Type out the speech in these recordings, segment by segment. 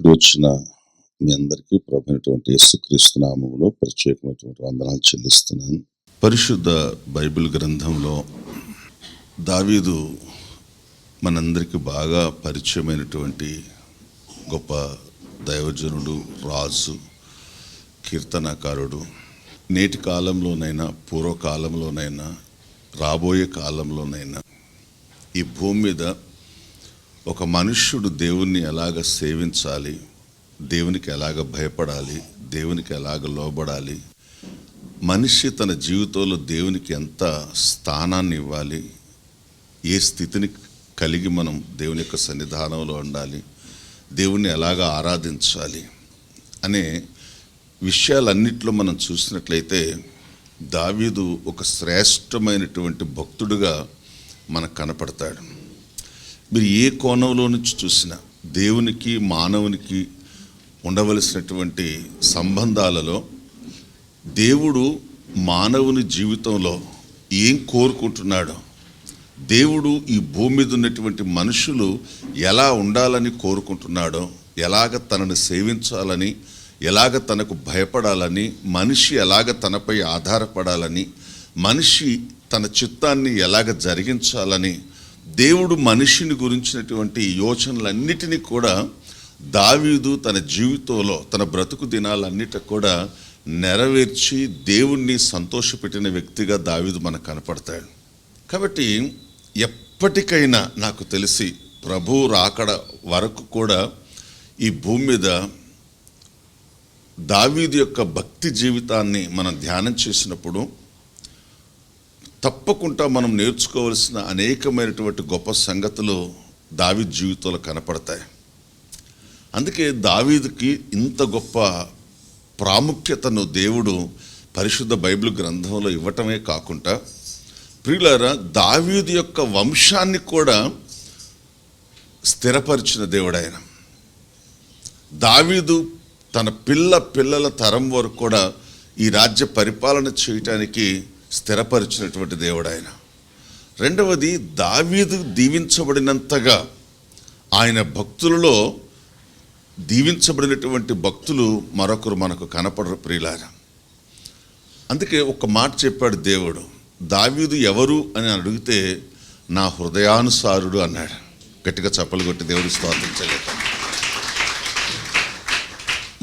వచ్చిన మీ అందరికీ ప్రభుత్వటువంటి యేసుక్రీస్తు నామములో ప్రత్యేకమైనటువంటి వందనాలు చెల్లిస్తున్నాను. పరిశుద్ధ బైబిల్ గ్రంథంలో దావీదు మనందరికీ బాగా పరిచయమైనటువంటి గొప్ప దైవజనుడు రాజు కీర్తనకారుడు. నేటి కాలంలోనైనా పూర్వకాలంలోనైనా రాబోయే కాలంలోనైనా ఈ భూమి మీద ఒక మనుష్యుడు దేవుణ్ణి ఎలాగ సేవించాలి? దేవునికి ఎలాగ భయపడాలి? దేవునికి ఎలాగ లోబడాలి? మనిషి తన జీవితంలో దేవునికి ఎంత స్థానాన్ని ఇవ్వాలి? ఏ స్థితిని కలిగి మనం దేవుని యొక్క సన్నిధానంలో ఉండాలి? దేవుణ్ణి ఎలాగ ఆరాధించాలి? అనే విషయాలన్నింటిలో మనం చూసినట్లయితే దావీదు ఒక శ్రేష్టమైనటువంటి భక్తుడుగా మనకు కనపడతాడు. మీరు ఏ కోణంలో నుంచి చూసినా దేవునికి మానవునికి ఉండవలసినటువంటి సంబంధాలలో దేవుడు మానవుని జీవితంలో ఏం కోరుకుంటున్నాడో దేవుడు ఈ భూమి మీద ఉన్నటువంటి మనుషులు ఎలా ఉండాలని కోరుకుంటున్నాడో ఎలాగ తనను సేవించాలని ఎలాగ తనకు భయపడాలని మనిషి ఎలాగ తనపై ఆధారపడాలని మనిషి తన చిత్తాన్ని ఎలాగ జరిగించాలని దేవుడు మనిషిని గురించినటువంటి యోచనలన్నిటినీ కూడా దావీదు తన జీవితంలో తన బ్రతుకు దినాలన్నిటి కూడా నెరవేర్చి దేవుణ్ణి సంతోషపెట్టిన వ్యక్తిగా దావీదు మనకు కనపడతాడు. కాబట్టి ఎప్పటికైనా నాకు తెలిసి ప్రభు రాకడ వరకు కూడా ఈ భూమి మీద దావీదు యొక్క భక్తి జీవితాన్ని మనం ధ్యానం చేసినప్పుడు తప్పకుండా మనం నేర్చుకోవాల్సిన అనేకమైనటువంటి గొప్ప సంగతులు దావీద్ జీవితంలో కనపడతాయి. అందుకే దావీదుకి ఇంత గొప్ప ప్రాముఖ్యతను దేవుడు పరిశుద్ధ బైబిల్ గ్రంథంలో ఇవ్వటమే కాకుండా ప్రియులారా దావీదు యొక్క వంశాన్ని కూడా స్థిరపరిచిన దేవుడు ఆయన దావీదు తన పిల్ల పిల్లల తరం వరకు కూడా ఈ రాజ్య పరిపాలన చేయటానికి స్థిరపరిచినటువంటి దేవుడు ఆయన రెండవది దావీదు దీవించబడినంతగా ఆయన భక్తులలో దీవించబడినటువంటి భక్తులు మరొకరు మనకు కనపడరు ప్రియులారా. అందుకే ఒక మాట చెప్పాడు దేవుడు దావీదు ఎవరు అని అడిగితే నా హృదయానుసారుడు అన్నాడు. గట్టిగా చప్పలు కొట్టి దేవుడు స్తోత్రించలేక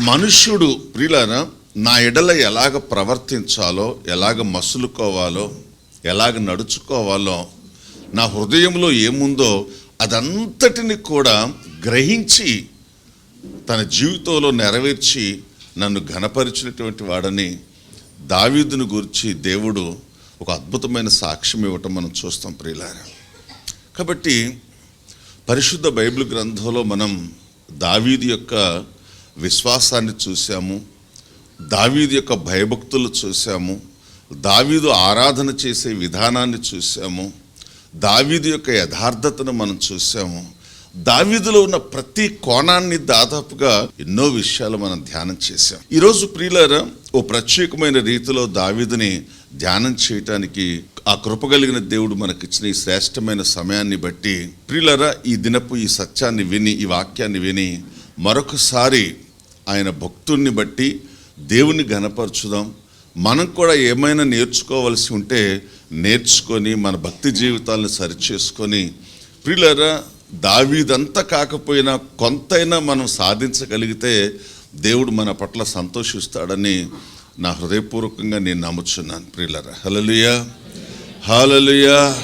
మనుష్యుడు ప్రియులారా నా ఎడల ఎలాగ ప్రవర్తించాలో ఎలాగ మసులుకోవాలో ఎలాగ నడుచుకోవాలో నా హృదయంలో ఏముందో అదంతటిని కూడా గ్రహించి తన జీవితంలో నెరవేర్చి నన్ను ఘనపరిచినటువంటి వాడని దావీదును గురించి దేవుడు ఒక అద్భుతమైన సాక్ష్యం ఇవ్వటం మనం చూస్తాం ప్రియులారా. కాబట్టి పరిశుద్ధ బైబిల్ గ్రంథంలో మనం దావీది యొక్క విశ్వాసాన్ని చూసాము దావీదు యొక్క భయభక్తులు చూసాము దావీదు ఆరాధన చేసే విధానాన్ని చూసాము దావీదు యొక్క యథార్థతను మనం చూసాము దావీదులో ఉన్న ప్రతి కోణాన్ని దాదాపుగా ఎన్నో విషయాలు మనం ధ్యానం చేశాం. ఈరోజు ప్రియులర ఓ ప్రత్యేకమైన రీతిలో దావీదుని ధ్యానం చేయటానికి ఆ కృపగలిగిన దేవుడు మనకిచ్చిన ఈ శ్రేష్టమైన సమయాన్ని బట్టి ప్రియులర ఈ దినపు ఈ సత్యాన్ని విని ఈ వాక్యాన్ని విని మరొకసారి ఆయన భక్తుణ్ణి బట్టి దేవుని ఘనపరచుదాం. మనం కూడా ఏమైనా నేర్చుకోవలసి ఉంటే నేర్చుకొని మన భక్తి జీవితాలను సరిచేసుకొని ప్రియులరా దావీదంతా కాకపోయినా కొంతైనా మనం సాధించగలిగితే దేవుడు మన పట్ల సంతోషిస్తాడని నా హృదయపూర్వకంగా నేను నమ్ముచున్నాను ప్రియులరా. హలలుయా హాలలుయా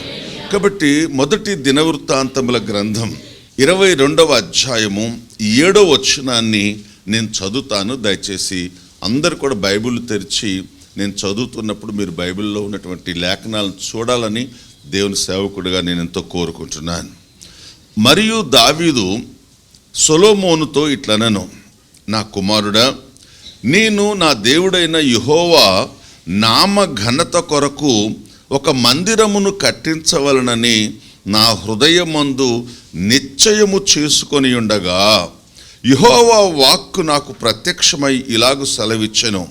కాబట్టి మొదటి దినవృత్తాంతముల గ్రంథం ఇరవై రెండవ అధ్యాయము ఏడవ వచనాన్ని నేను చదువుతాను. దయచేసి అందరు కూడా బైబిల్ తెరిచి నేను చదువుతున్నప్పుడు మీరు బైబిల్లో ఉన్నటువంటి లేఖనాలను చూడాలని దేవుని సేవకుడిగా నేను ఎంతో కోరుకుంటున్నాను. మరియు దావీదు సొలోమోనుతో ఇట్లనను నా కుమారుడా నేను నా దేవుడైన యుహోవా నామ ఘనత కొరకు ఒక మందిరమును కట్టించవలనని నా హృదయమందు నిశ్చయము చేసుకొని ఉండగా యహోవా వాక్కు నాకు ప్రత్యక్షమై ఇలాగు సెలవిచ్చెను.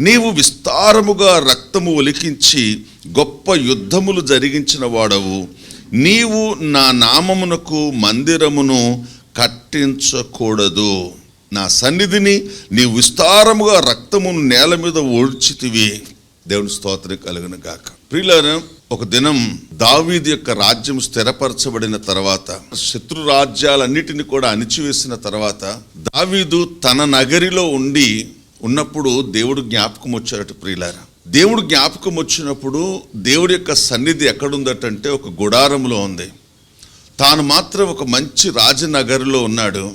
నీవు విస్తారముగా రక్తము ఒలికించి గొప్ప యుద్ధములు జరిగించిన వాడవు. నీవు నా నామమునకు మందిరమును కట్టించకూడదు. నా సన్నిధిని నీవు విస్తారముగా రక్తమును నేల మీద ఓడ్చితివి దేవుని స్తోత్రం కలుగును గాక. ప్రియులారా ఒక దినం దావీదు యొక్క రాజ్యం స్థిరపరచబడిన తర్వాత శత్రు రాజ్యాలన్నిటిని కూడా అణిచివేసిన తర్వాత దావీదు తన నగరిలో ఉండి ఉన్నప్పుడు దేవుడు జ్ఞాపకం వచ్చారట ప్రియులారా. దేవుడు జ్ఞాపకం వచ్చినప్పుడు దేవుడి యొక్క సన్నిధి ఎక్కడుందటంటే ఒక గుడారంలో ఉంది. తాను మాత్రం ఒక మంచి రాజనగరిలో ఉన్నాడు.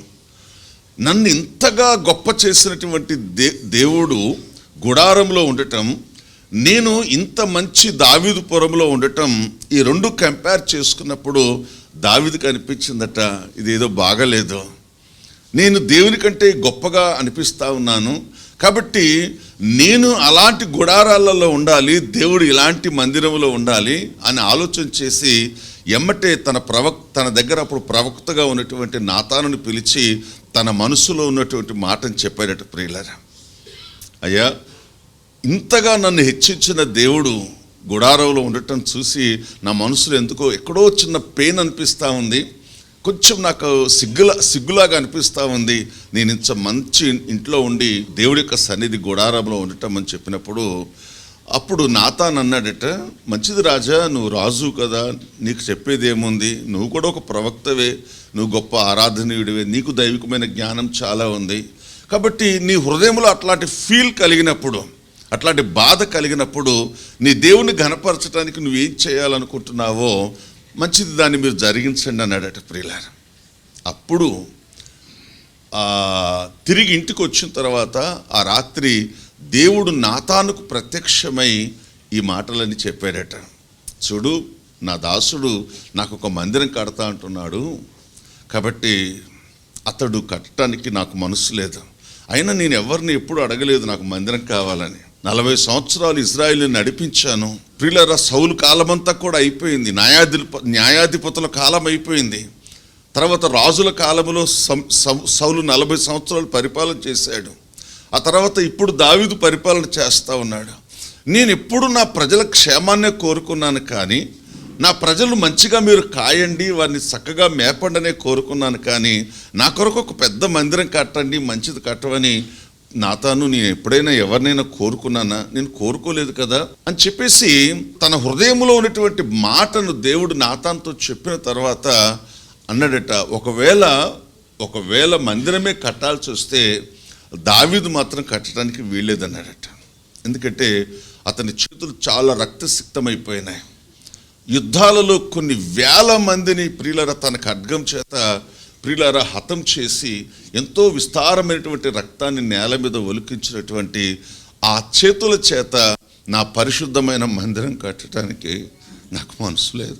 నన్ను ఇంతగా గొప్ప చేసినటువంటి దే దేవుడు గుడారంలో ఉండటం నేను ఇంత మంచి దావీదు పురంలో ఉండటం ఈ రెండు కంపేర్ చేసుకున్నప్పుడు దావీదుకి అనిపించిందట ఇదేదో బాగలేదు. నేను దేవుని కంటే గొప్పగా అనిపిస్తూ ఉన్నాను. కాబట్టి నేను అలాంటి గుడారాలలో ఉండాలి దేవుడు ఇలాంటి మందిరంలో ఉండాలి అని ఆలోచన చేసి ఎమ్మటే తన ప్రవక్ తన దగ్గర అప్పుడు ప్రవక్తగా ఉన్నటువంటి నాతానుని పిలిచి తన మనసులో ఉన్నటువంటి మాటను చెప్పాడట ప్రియులరా. అయ్యా ఇంతగా నన్ను హెచ్చించిన దేవుడు గుడారంలో ఉండటం చూసి నా మనసులో ఎందుకో ఎక్కడో చిన్న పెయిన్ అనిపిస్తూ ఉంది. కొంచెం నాకు సిగ్గులా సిగ్గులాగా అనిపిస్తూ ఉంది. నేను ఇంత మంచి ఇంట్లో ఉండి దేవుడి యొక్క సన్నిధి గుడారంలో ఉండటం అని చెప్పినప్పుడు అప్పుడు నాతాన్ అన్నాడట మంచిది రాజా నువ్వు రాజు కదా నీకు చెప్పేది ఏముంది? నువ్వు కూడా ఒక ప్రవక్తవే నువ్వు గొప్ప ఆరాధనీయుడివే నీకు దైవికమైన జ్ఞానం చాలా ఉంది. కాబట్టి నీ హృదయంలో అట్లాంటి ఫీల్ కలిగినప్పుడు అట్లాంటి బాధ కలిగినప్పుడు నీ దేవుని ఘనపరచడానికి నువ్వేం చేయాలనుకుంటున్నావో మంచిది దాన్ని మీరు జరిగించండి అన్నాడట ప్రియులార. అప్పుడు తిరిగి ఇంటికి వచ్చిన తర్వాత ఆ రాత్రి దేవుడు నాతానుకు ప్రత్యక్షమై ఈ మాటలని చెప్పాడట. చూడు నా దాసుడు నాకు ఒక మందిరం కడతా అంటున్నాడు. కాబట్టి అతడు కట్టడానికి నాకు మనసు లేదు. అయినా నేను ఎవరిని ఎప్పుడు అడగలేదు నాకు మందిరం కావాలని. నలభై సంవత్సరాలు ఇజ్రాయిల్ని నడిపించాను. ప్రియులరా సౌలు కాలమంతా కూడా అయిపోయింది. న్యాయాధిప న్యాయాధిపతుల కాలం అయిపోయింది. తర్వాత రాజుల కాలంలో సౌలు నలభై సంవత్సరాలు పరిపాలన చేశాడు. ఆ తర్వాత ఇప్పుడు దావీదు పరిపాలన చేస్తూ ఉన్నాడు. నేను ఎప్పుడు నా ప్రజల క్షేమాన్నే కోరుకున్నాను కానీ నా ప్రజలు మంచిగా మీరు కాయండి వారిని చక్కగా మేపండనే కోరుకున్నాను కానీ నా కొరకు ఒక పెద్ద మందిరం కట్టండి మంచిది కట్టమని నాతాను నేను ఎప్పుడైనా ఎవరినైనా కోరుకున్నానా? నేను కోరుకోలేదు కదా? అని చెప్పేసి తన హృదయంలో ఉన్నటువంటి మాటను దేవుడు నాతాన్తో చెప్పిన తర్వాత అన్నాడట ఒకవేళ ఒకవేళ మందిరమే కట్టాల్సి వస్తే దావీదు మాత్రం కట్టడానికి వీల్లేదన్నాడట. ఎందుకంటే అతని చేతులు చాలా రక్తసిక్తమైపోయినాయి. యుద్ధాలలో కొన్ని వేల మందిని ప్రియులర తన ఖడ్గం చేత ప్రిలారా హతం చేసి ఎంతో విస్తారమైనటువంటి రక్తాన్ని నేల మీద ఒలికించినటువంటి ఆ చేతుల చేత నా పరిశుద్ధమైన మందిరం కట్టడానికి నాకు మనసు లేదు.